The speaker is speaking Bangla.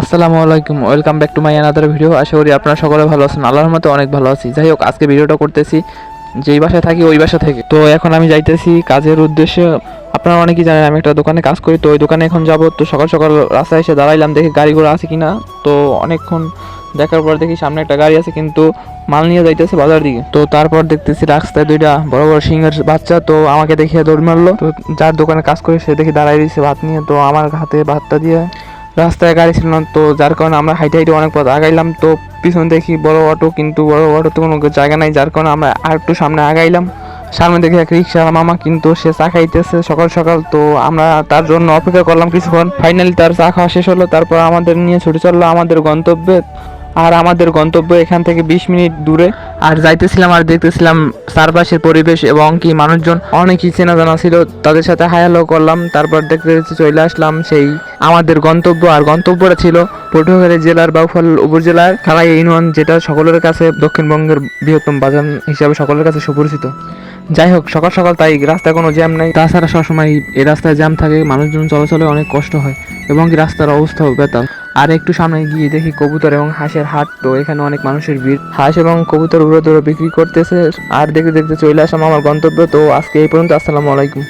আসসালামু আলাইকুম, welcome back to my another video আশা করি আপনারা সকলে ভালো আছেন, আল্লাহর মতো অনেক ভালো আছি। যাই হোক, আজকে ভিডিওটা করতেছি, যেই বাসায় থাকি ওই বাসা থেকে। তো এখন আমি যাইতেছি কাজের উদ্দেশ্যে। আপনারা অনেকেই জানেন আমি একটা দোকানে কাজ করি, তো ওই দোকানে এখন যাব। তো সকাল সকাল রাস্তায় এসে দাঁড়াইলাম, দেখি গাড়ি ঘোড়া আছে কিনা। তো অনেকক্ষণ দেখার পর দেখি সামনে একটা গাড়ি আছে, কিন্তু মাল নিয়ে যাইতেছে বাজার দিকে। তো তারপর দেখতেছি রাস্তায় দুইটা বড় বড় সিংহের বাচ্চা, তো আমাকে দেখিয়ে দৌড় মারলো। তো যার দোকানে কাজ করে সে দেখি দাঁড়াই দিয়েছে ভাত নিয়ে। তো আমার হাতে ভাতটা দিয়ে রাস্তায় গাড়ি ছিল না তো যার কারণে আমরা হাইটে হাইটে অনেক পথ আগাইলাম, তো পিছন দেখি বড় অটো, কিন্তু বড় অটোতে কোনো জায়গা নাই, যার কারণে আমরা আর একটু সামনে আগাইলাম। সামনে দেখি এক রিক্সা মামা, কিন্তু সে চা খাইতেছে সকাল সকাল, তো আমরা তার জন্য অপেক্ষা করলাম কিছুক্ষণ। ফাইনালি তার চা খাওয়া শেষ হলো, তারপর আমাদের নিয়ে ছুটে চলল আমাদের গন্তব্যে। আর আমাদের গন্তব্য এখান থেকে বিশ মিনিট দূরে। আর যাইতেছিলাম আর দেখতেছিলাম চারপাশের পরিবেশ এবং কি মানুষজন। অনেকই চেনা জানা ছিল। তাদের সাথে হায়ালো করলাম। তারপর দেখতে দেখতে চলে আসলাম সেই আমাদের গন্তব্য। আর গন্তব্যটা ছিল পটুয়াখালী জেলার বাউফল উপজেলার খালাই ইউনিয়ন, যেটা সকলের কাছে দক্ষিণবঙ্গের বৃহত্তম বাজার হিসাবে সকলের কাছে সুপরিচিত। যাই হোক সকাল সকাল তাই রাস্তায় কোনো জ্যাম নেই। তাছাড়া সবসময় এই রাস্তায় জ্যাম থাকে মানুষজন চলাচলে অনেক কষ্ট হয় এবং রাস্তার অবস্থাও বেতাল আর একটু সামনে গিয়ে দেখি কবুতর এবং হাঁসের হাট, তো এখানে অনেক মানুষের ভিড়। হাঁস এবং কবুতর উড়ে বিক্রি করতেছে, আর দেখতে দেখতে চলে আসলাম আমার গন্তব্য, তো আজকে এই পর্যন্ত, আসসালামু আলাইকুম।